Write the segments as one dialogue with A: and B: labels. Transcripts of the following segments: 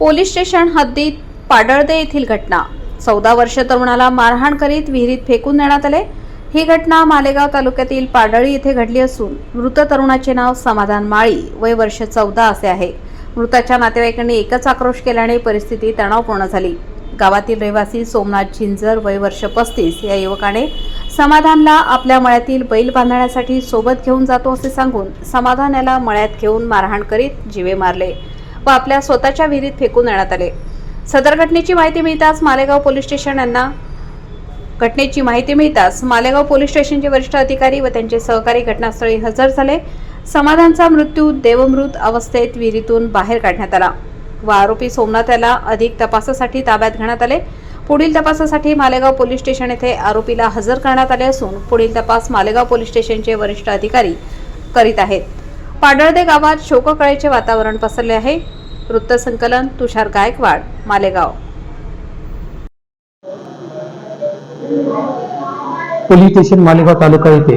A: Police station हद्दीत पाडळदे येथील घटना. चौदा वर्ष तरुणाला मारहाण करीत विहिरीत फेकून देण्यात आले. ही घटना मालेगाव तालुक्यातील पाडळी येथे घडली असून मृत तरुणाचे नाव समाधान माळी. वय वर्ष चौदा असे आहे. मृताच्या नातेवाईकांनी एकच आक्रोश केल्याने परिस्थिती तणावपूर्ण झाली. गावातील रहिवासी सोमनाथ झिंजर वय वर्ष पस्तीस या युवकाने समाधानला आपल्या मळ्यातील बैल बांधण्यासाठी सोबत घेऊन जातो असे सांगून समाधान याला मळ्यात घेऊन मारहाण करीत जिवे मारले. व आपल्या स्वतःच्या विहिरीत फेकून देण्यात आले. सदर घटनेची माहिती मिळताच मालेगाव पोलीस स्टेशन यांना घटनेची माहिती मिळताच मालेगाव पोलीस स्टेशनचे वरिष्ठ अधिकारी व त्यांचे सहकारी घटनास्थळी हजर झाले. समाधानचा मृत्यू देवमृत अवस्थेत विहिरीतून बाहेर काढण्यात आला व आरोपी सोमनाथ याला अधिक तपासासाठी ताब्यात घेण्यात आले. पुढील तपासासाठी मालेगाव पोलीस स्टेशन येथे आरोपीला हजर करण्यात आले असून पुढील तपास मालेगाव पोलीस स्टेशनचे वरिष्ठ अधिकारी करीत आहेत. पाडळदे गावात शोककळेचे वातावरण पसरले आहे. वृत्तसंकलन तुषार गायकवाड मालेगाव.
B: पोलीस स्टेशन मालेगाव तालुका येथे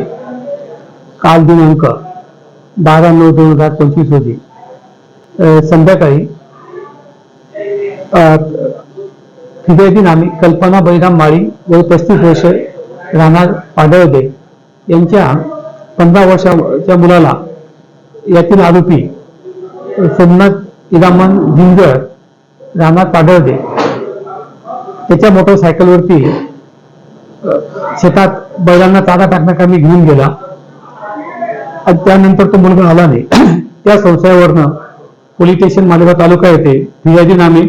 B: काल दिनांक बारा नऊ दोन हजार पंचवीस रोजी संध्याकाळी अ, फिर्यादी नामी कल्पना बळीराम माळी व पस्तीस वर्ष राहणार पाडळदे यांच्या पंधरा वर्षाच्या मुलाला यातील आरोपी सोमनाथ इरामन जिंजर राहणार पाडळदे त्याच्या मोटरसायकलवरती शेतात बैलांना चारा टाकण्याकरता घेऊन गेला. आणि त्यानंतर तो मुलगा आला नाही. त्या संशयावरनं पोलीस स्टेशन मालेगाव तालुका येथे फिर्यादी नामे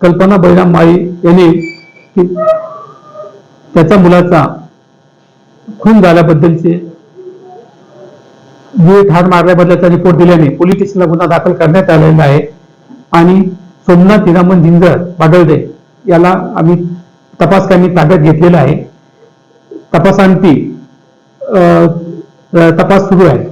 B: कल्पना बैराम माळी यांनी त्याच्या मुलाचा खून झाल्याबद्दलचे जीवे ठार मारल्याबद्दलचा रिपोर्ट दिल्याने पोलीस स्टेशनला गुन्हा दाखल करण्यात आलेला आहे. आणि सोमनाथ हिरामन जिंजर पाडळदे याला आम्ही तपासकांनी ताब्यात घेतलेला आहे. तपासांती तपास सुरू आहे.